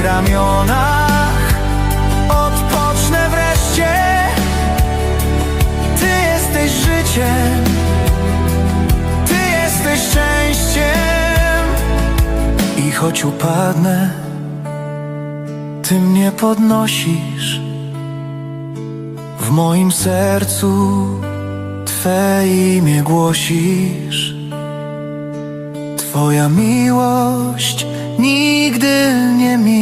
ramionach. Odpocznę wreszcie. Ty jesteś życiem. Ty jesteś szczęściem. I choć upadnę Ty mnie podnosisz. W moim sercu Twe imię głosisz. Twoja miłość nigdy nie minie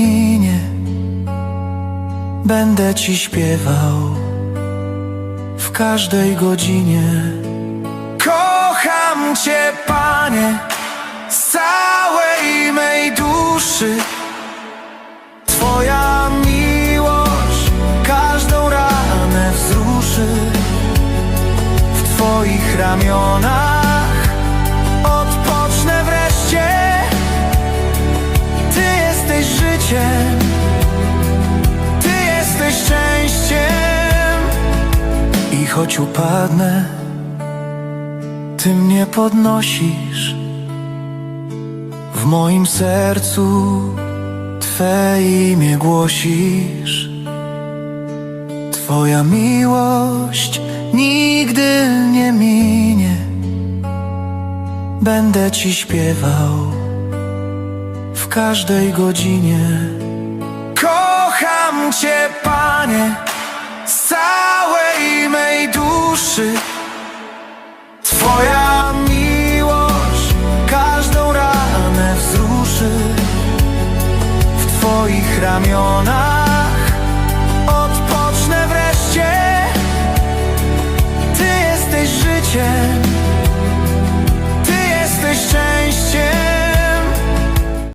Będę Ci śpiewał w każdej godzinie. Kocham Cię, Panie, z całej mej duszy. Twoja miłość każdą ranę wzruszy W Twoich ramionach choć upadnę Ty mnie podnosisz. W moim sercu Twe imię głosisz. Twoja miłość nigdy nie minie. Będę Ci śpiewał w każdej godzinie. Kocham Cię, Panie, każdą ranę